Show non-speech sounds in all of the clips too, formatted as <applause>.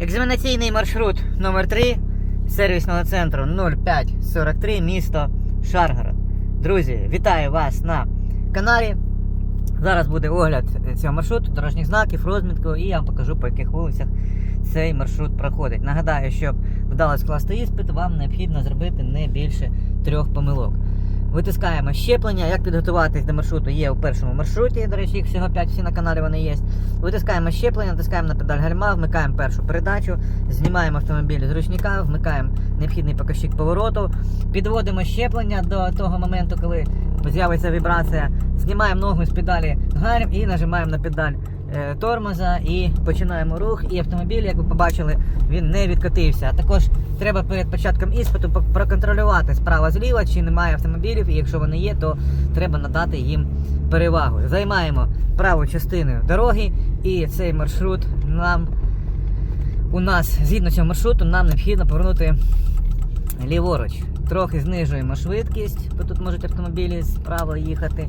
Екзаменаційний маршрут номер 3 сервісного центру 0543 місто Шаргород. Друзі, вітаю вас на каналі. Зараз буде огляд цього маршруту, дорожніх знаків, розмітку, і я вам покажу, по яких вулицях цей маршрут проходить. Нагадаю, щоб вдало скласти іспит, вам необхідно зробити не більше трьох помилок. Витискаємо щеплення. Як підготуватись до маршруту є у першому маршруті. До речі, їх всього 5, всі на каналі вони є. Витискаємо щеплення, натискаємо на педаль гальма, вмикаємо першу передачу, знімаємо автомобіль з ручника, вмикаємо необхідний показчик повороту, підводимо щеплення до того моменту, коли з'явиться вібрація, знімаємо ногу з педалі гальм і нажимаємо на педаль тормоза і починаємо рух. І автомобіль, як ви побачили, він не відкотився. А також треба перед початком іспиту проконтролювати справа зліва, чи немає автомобілів, і якщо вони є, то треба надати їм перевагу. Займаємо праву частину дороги, і цей маршрут нам у нас згідно цього маршруту нам необхідно повернути ліворуч. Трохи знижуємо швидкість, бо тут можуть автомобілі справа їхати.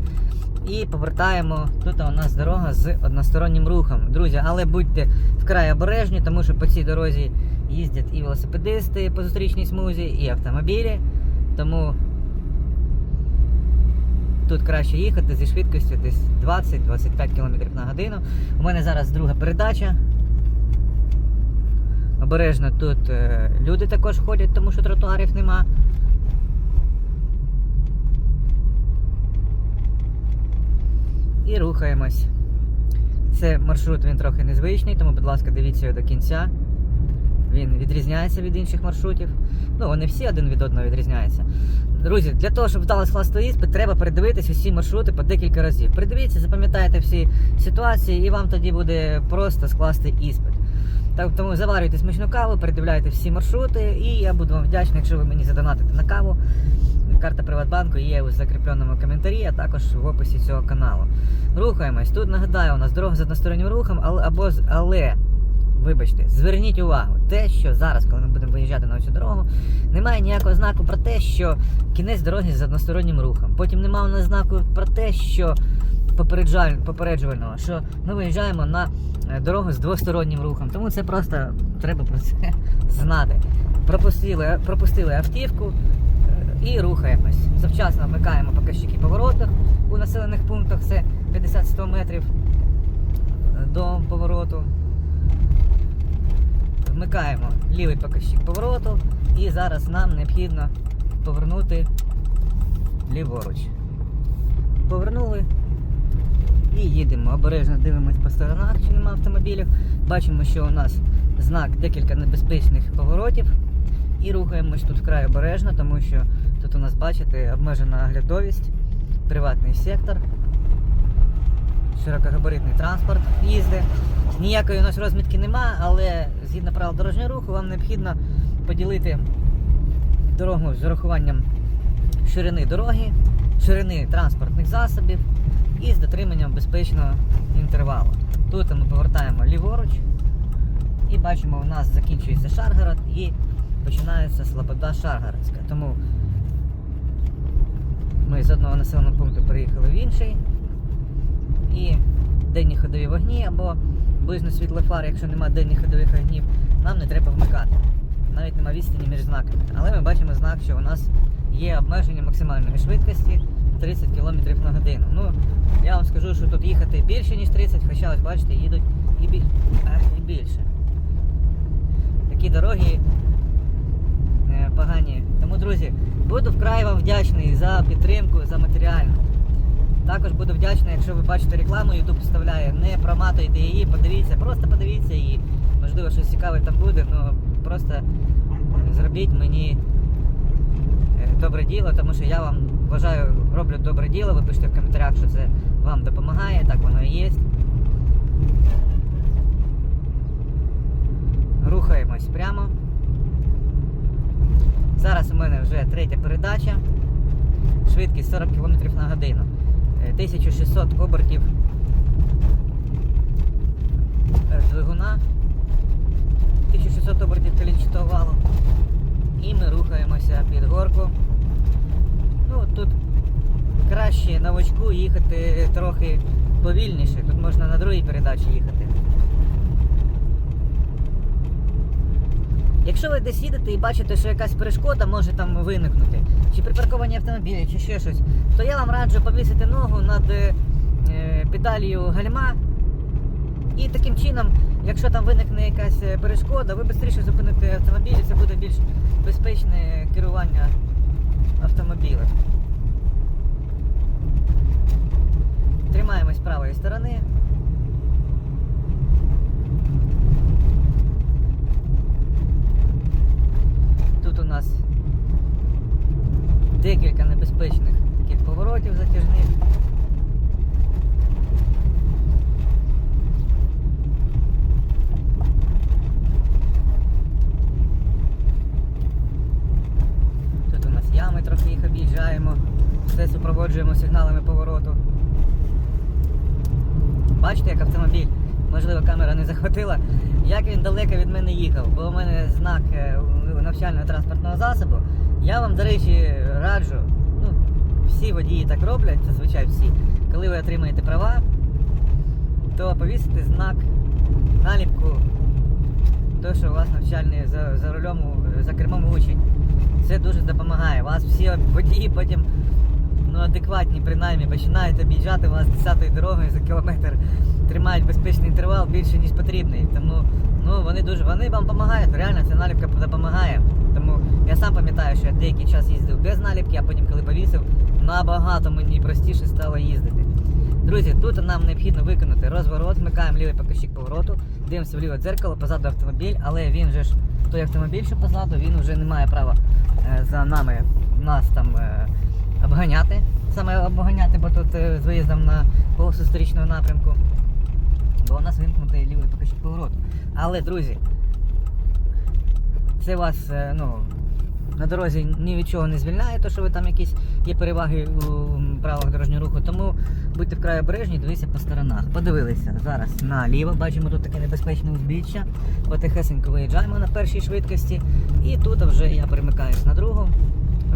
І повертаємо. Тут у нас дорога з одностороннім рухом. Друзі, але будьте вкрай обережні, тому що по цій дорозі їздять і велосипедисти по зустрічній смузі, і автомобілі. Тому тут краще їхати зі швидкістю десь 20-25 км на годину. У мене зараз друга передача. Обережно тут е, люди також ходять, тому що тротуарів нема. І рухаємось. Це маршрут він трохи незвичний, тому, будь ласка, дивіться його до кінця. Він відрізняється від інших маршрутів. Ну, вони всі один від одного відрізняються. Друзі, для того, щоб вдалося скласти іспит, треба передивитись усі маршрути по декілька разів. Передивіться, запам'ятайте всі ситуації, і вам тоді буде просто скласти іспит. Так, тому заварюйте смачну каву, передивляйте всі маршрути, і я буду вам вдячний, якщо ви мені задонатите на каву. Карта Приватбанку є у закріпленому коментарі, а також в описі цього каналу. Рухаємось. Тут нагадаю, у нас дорога з одностороннім рухом, але або з- але. Вибачте, зверніть увагу, те, що зараз, коли ми будемо виїжджати на цю дорогу, немає ніякого знаку про те, що кінець дороги з одностороннім рухом. Потім немає у знаку про те, що попереджувального, що ми виїжджаємо на е, дорогу з двостороннім рухом. Тому це просто треба про це <laughs> знати. Пропустили, пропустили автівку е, і рухаємось. Завчасно вмикаємо показчики повороту у населених пунктах. Це 50-100 метрів е, до повороту. Вмикаємо лівий показчик повороту і зараз нам необхідно повернути ліворуч. Повернули і їдемо. Обережно дивимось по сторонах, чи нема автомобілів. Бачимо, що у нас знак декілька небезпечних поворотів. І рухаємось тут вкрай обережно, тому що тут у нас, бачите, обмежена оглядовість, приватний сектор, широкогабаритний транспорт їздить. Ніякої у нас розмітки нема, але згідно правил дорожнього руху вам необхідно поділити дорогу з урахуванням ширини дороги, ширини транспортних засобів і з дотриманням безпечного інтервалу. Тут ми повертаємо ліворуч і бачимо, у нас закінчується Шаргород і починається Слобода Шаргородська. Тому ми з одного населеного пункту переїхали в інший. І денні ходові вогні або ближньо світлофар, якщо немає денних ходових вогнів, нам не треба вмикати. Навіть нема відстані між знаками. Але ми бачимо знак, що у нас є обмеження максимальної швидкості 30 км на годину. Ну, я вам скажу, що тут їхати більше, ніж 30, хоча ось бачите, їдуть і, біль... Ах, і більше. Такі дороги е, погані. Тому, друзі, буду вкрай вам вдячний за підтримку, за матеріальну. Також буду вдячний, якщо ви бачите рекламу, YouTube вставляє, не проматуйте її, подивіться, просто подивіться її. Можливо, щось цікаве там буде, ну просто зробіть мені е, добре діло, тому що я вам вважаю, роблю добре діло, ви пишете в коментарях, що це вам допомагає, так воно і є. Рухаємось прямо. Зараз у мене вже третя передача. Швидкість 40 км на годину. Е, 1600 обертів е, двигуна. 1600 обертів колінчатого валу. І ми рухаємося під горку. Ну, тут краще новачку їхати трохи повільніше. Тут можна на другій передачі їхати. Якщо ви десь їдете і бачите, що якась перешкода може там виникнути, чи припарковані автомобілі, чи ще щось, то я вам раджу повісити ногу над е, педалію гальма. І таким чином, якщо там виникне якась е, перешкода, ви швидше зупините автомобіль, і це буде більш безпечне керування автомобілем. Тримаємось правої сторони. Тут у нас декілька небезпечних таких поворотів затяжних. Тут у нас ями, трохи їх об'їжджаємо. Все супроводжуємо сигналами повороту. Бачите, як автомобіль, можливо, камера не захватила, як він далеко від мене їхав, бо у мене знак е, навчального транспортного засобу. Я вам, до речі, раджу, ну, всі водії так роблять, зазвичай всі. Коли ви отримаєте права, то повісити знак, наліпку, то, що у вас навчальний за, за рулем, за кермом учень. Це дуже допомагає. Вас всі водії потім ну, адекватні, принаймні, починають об'їжджати вас 10-ї дорогою за кілометр, тримають безпечний інтервал більше, ніж потрібний. Тому ну, вони дуже вони вам допомагають, реально ця наліпка допомагає. Тому я сам пам'ятаю, що я деякий час їздив без наліпки, а потім, коли повісив, набагато мені простіше стало їздити. Друзі, тут нам необхідно виконати розворот, вмикаємо лівий показчик повороту, дивимося в ліве дзеркало, позаду автомобіль, але він же ж той автомобіль, що позаду, він вже не має права е, за нами нас там е, обганяти. Саме обганяти, бо тут е, з виїздом на полосу сторічного напрямку. Бо у нас вимкнутий лівий показчик повороту. Але, друзі, це вас е, ну, на дорозі ні від чого не звільняє, то що ви там якісь є переваги у правилах дорожнього руху. Тому будьте вкрай обережні, дивіться по сторонах. Подивилися зараз наліво, бачимо тут таке небезпечне узбіччя. Потихесенько виїжджаємо на першій швидкості. І тут вже я перемикаюсь на другу,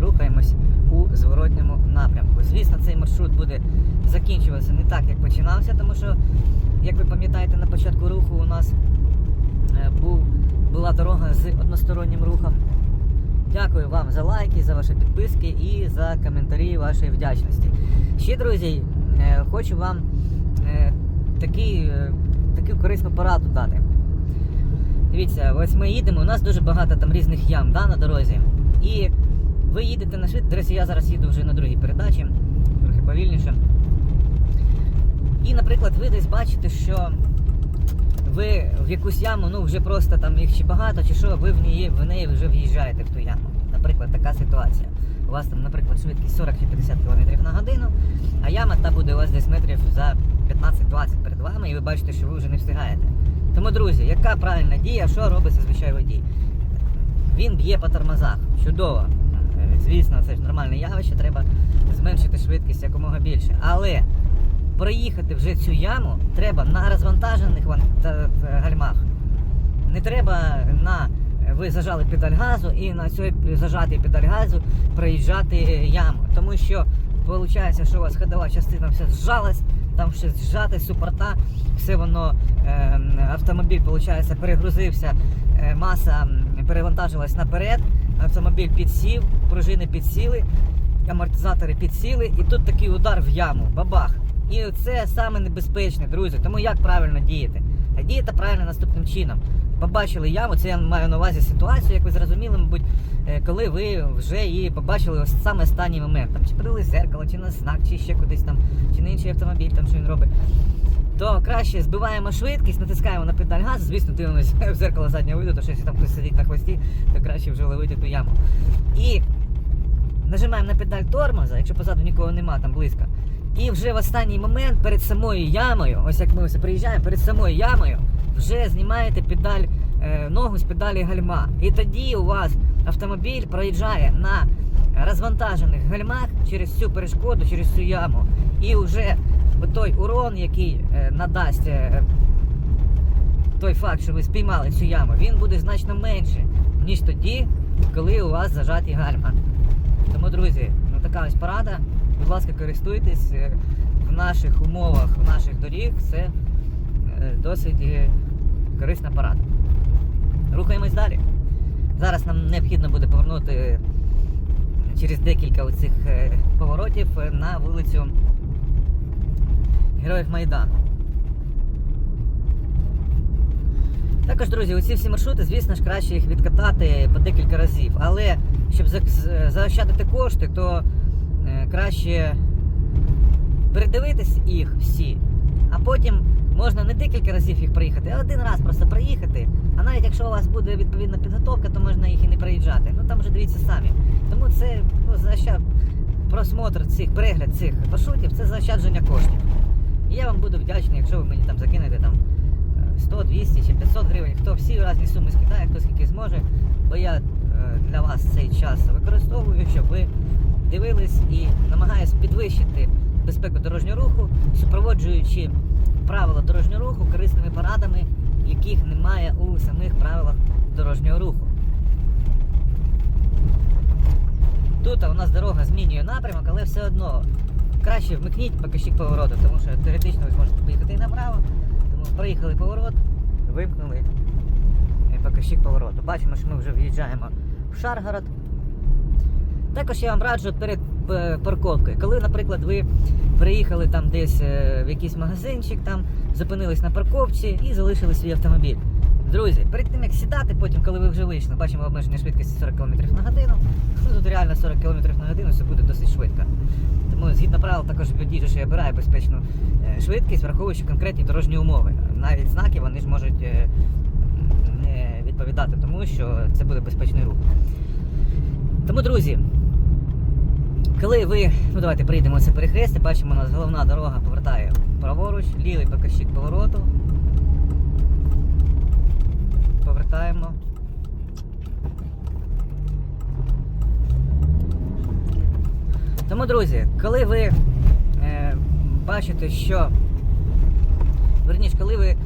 рухаємось у зворотньому напрямку. Звісно, цей маршрут буде закінчуватися не так, як починався, тому що, як ви пам'ятаєте, на початку руху у нас е, був, була дорога з одностороннім рухом. Дякую вам за лайки, за ваші підписки і за коментарі вашої вдячності. Ще, друзі, е, хочу вам е, такий, е, таку корисну пораду дати. Дивіться, ось ми їдемо, у нас дуже багато там різних ям да, на дорозі. І ви їдете на швидкість. До речі, я зараз їду вже на другій передачі, трохи повільніше. І, наприклад, ви десь бачите, що ви в якусь яму, ну вже просто там їх чи багато, чи що, ви в неї, в неї вже в'їжджаєте в ту яму. Наприклад, така ситуація. У вас там, наприклад, швидкість 40 чи 50 км на годину, а яма та буде у вас десь метрів за 15-20 перед вами, і ви бачите, що ви вже не встигаєте. Тому, друзі, яка правильна дія, що робить зазвичай водій? Він б'є по тормозах. Чудово. Звісно, це ж нормальне явище, треба зменшити швидкість якомога більше. Але проїхати вже цю яму треба на розвантажених ван- та- та гальмах. Не треба на ви зажали педаль газу і на цій зажатій педаль газу проїжджати яму. Тому що виходить, що у вас ходова частина вся зжалась, там все зжате, супорта, все воно е, автомобіль, виходить, перегрузився, е, маса перевантажилась наперед, автомобіль підсів, пружини підсіли, амортизатори підсіли, і тут такий удар в яму, бабах. І це саме небезпечне, друзі. Тому як правильно діяти? А діяти правильно наступним чином. Побачили яму, це я маю на увазі ситуацію, як ви зрозуміли, мабуть, е, коли ви вже її побачили ось саме останній момент. Там, чи подивились зеркало, чи на знак, чи ще кудись там, чи на інший автомобіль, там що він робить. То краще збиваємо швидкість, натискаємо на педаль газу, звісно, дивимося <laughs> в зеркало заднього виду, то що якщо там хтось сидить на хвості, то краще вже ловити ту яму. І нажимаємо на педаль тормоза, якщо позаду нікого нема, там близько. І вже в останній момент перед самою ямою, ось як ми ось приїжджаємо, перед самою ямою вже знімаєте педаль, е, ногу з педалі гальма. І тоді у вас автомобіль проїжджає на розвантажених гальмах через цю перешкоду, через цю яму. І вже той урон, який е, надасть е, той факт, що ви спіймали цю яму, він буде значно менше, ніж тоді, коли у вас зажаті гальма. Тому, друзі, ну така ось порада. Будь ласка, користуйтесь е, в наших умовах, в наших доріг. Це досить корисна порада. Рухаємось далі. Зараз нам необхідно буде повернути через декілька оцих поворотів на вулицю Героїв Майдану. Також, друзі, оці всі маршрути, звісно ж, краще їх відкатати по декілька разів. Але щоб заощадити кошти, то е, краще передивитись їх всі, а потім можна не декілька разів їх проїхати, а один раз просто проїхати. А навіть якщо у вас буде відповідна підготовка, то можна їх і не проїжджати. Ну там вже дивіться самі. Тому це ну, заощад... просмотр цих перегляд цих маршрутів це заощадження коштів. І я вам буду вдячний, якщо ви мені там закинете там е, 100, 200 чи 500 гривень, хто всі різні суми скидає, хто скільки зможе, бо я е, для вас цей час використовую, щоб ви дивились і намагаюсь підвищити безпеку дорожнього руху, супроводжуючи правила дорожнього руху корисними порадами, яких немає у самих правилах дорожнього руху. Тут у нас дорога змінює напрямок, але все одно краще вмикніть покажіть повороту, тому що теоретично ви зможете поїхати і направо. Тому проїхали поворот, вимкнули покажіть повороту. Бачимо, що ми вже в'їжджаємо в Шаргород. Також я вам раджу перед е, парковкою. Коли, наприклад, ви приїхали там десь е, в якийсь магазинчик, там зупинились на парковці і залишили свій автомобіль. Друзі, перед тим як сідати, потім, коли ви вже вийшли, бачимо обмеження швидкості 40 км на годину. Ну, тут реально 40 км на годину це буде досить швидко. Тому згідно правил також водій що обирає безпечну е, швидкість, враховуючи конкретні дорожні умови. Навіть знаки вони ж можуть е, не відповідати тому, що це буде безпечний рух. Тому, друзі, коли ви, ну давайте приїдемо це перехрестя, бачимо, у нас головна дорога повертає праворуч, лівий покажчик повороту. Повертаємо. Тому, друзі, коли ви е, бачите, що. Верніше, коли ви е,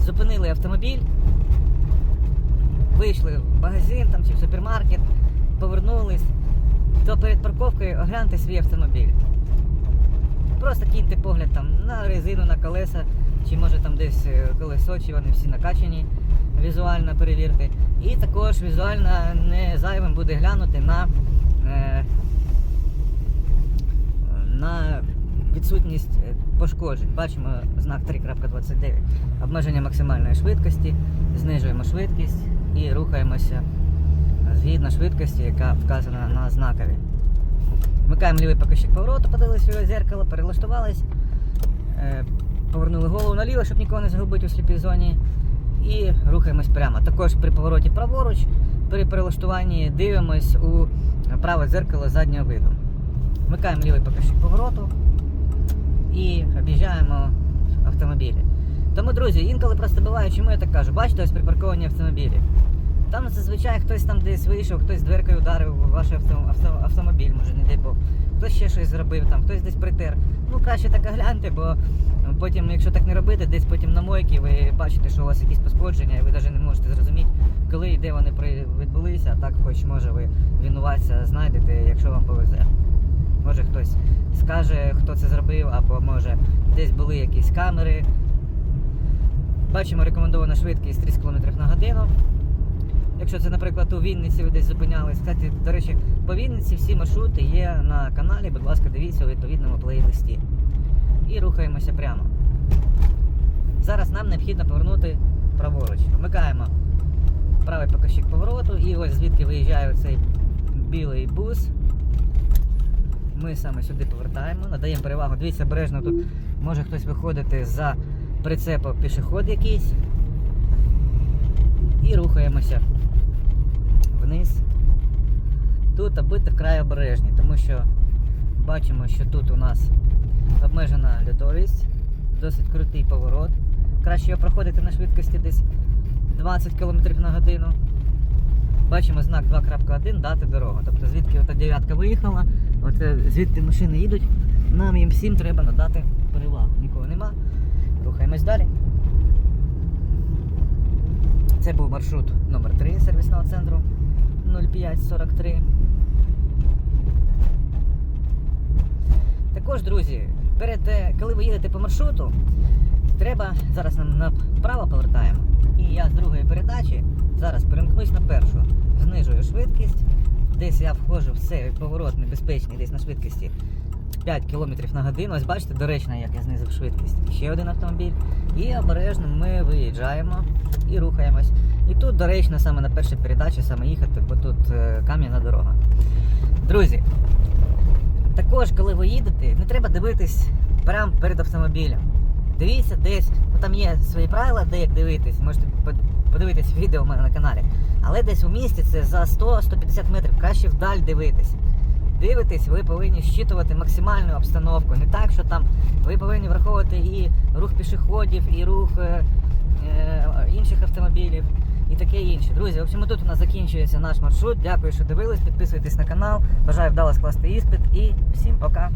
зупинили автомобіль, вийшли в магазин там, чи в супермаркет, повернулись, то перед парковкою огляньте свій автомобіль. Просто киньте погляд там на резину, на колеса, чи може там десь е, колесо, чи вони всі накачані, візуально перевірте. І також візуально не зайвим буде глянути на, е, на відсутність пошкоджень. Бачимо знак 3.29. Обмеження максимальної швидкості, знижуємо швидкість і рухаємося згідно швидкості, яка вказана на знакові. Вмикаємо лівий покажчик повороту, подивилися в зеркало, перелаштувались, е, повернули голову наліво, щоб нікого не загубити у сліпій зоні. І рухаємось прямо. Також при повороті праворуч, при перелаштуванні дивимось у праве дзеркало заднього виду. Вмикаємо лівий покажчик повороту і об'їжджаємо автомобілі. Тому, друзі, інколи просто буває, чому я так кажу, бачите, ось припарковані автомобілі. Там зазвичай хтось там десь вийшов, хтось дверкою ударив в ваш авто, авто, автомобіль, може, не дай Бог. Хтось ще щось зробив, там, хтось десь притер. Ну краще так огляньте, бо потім, якщо так не робити, десь потім на мойці ви бачите, що у вас якісь пошкодження, і ви навіть не можете зрозуміти, коли і де вони відбулися, а так хоч може ви винуватця знайдете, якщо вам повезе. Може хтось скаже, хто це зробив, або може десь були якісь камери. Бачимо рекомендована швидкість 30 км на годину. Якщо це, наприклад, у Вінниці ви десь зупинялись. Кстати, до речі, по Вінниці всі маршрути є на каналі, будь ласка, дивіться у відповідному плейлисті. І рухаємося прямо. Зараз нам необхідно повернути праворуч. Вмикаємо правий покажчик повороту і ось звідки виїжджає цей білий бус. Ми саме сюди повертаємо, надаємо перевагу. Дивіться, обережно тут може хтось виходити за прицепу пішоход якийсь. І рухаємося вниз. Тут будьте вкрай обережні, тому що бачимо, що тут у нас обмежена льодовість, досить крутий поворот. Краще його проходити на швидкості десь 20 км на годину. Бачимо знак 2.1 дати дорогу. Тобто звідки ота дев'ятка виїхала, оце звідти машини їдуть, нам їм всім треба надати перевагу. Нікого нема. Рухаємось далі. Це був маршрут номер 3 сервісного центру 0543. Також, друзі, перед, коли ви їдете по маршруту, треба, зараз нам направо повертаємо. І я з другої передачі зараз перемкнусь на першу. знижую швидкість. Десь я входжу в цей поворот небезпечний, десь на швидкості 5 км на годину. Ось бачите, доречно, як я знизив швидкість. Ще один автомобіль. І обережно ми виїжджаємо і рухаємось. І тут доречно саме на першій передачі саме їхати, бо тут е, кам'яна дорога. Друзі, також, коли ви їдете, не треба дивитись прямо перед автомобілем. Дивіться десь, ну там є свої правила, де як дивитись, можете подивитись відео у мене на каналі. Але десь у місті це за 100-150 метрів, краще вдаль дивитись. Дивитесь, ви повинні щитувати максимальну обстановку. Не так, що там ви повинні враховувати і рух пішоходів, і рух е, е, інших автомобілів, і таке інше. Друзі, в общем, тут у нас закінчується наш маршрут. Дякую, що дивились. Підписуйтесь на канал. Бажаю вдало скласти іспит і всім пока.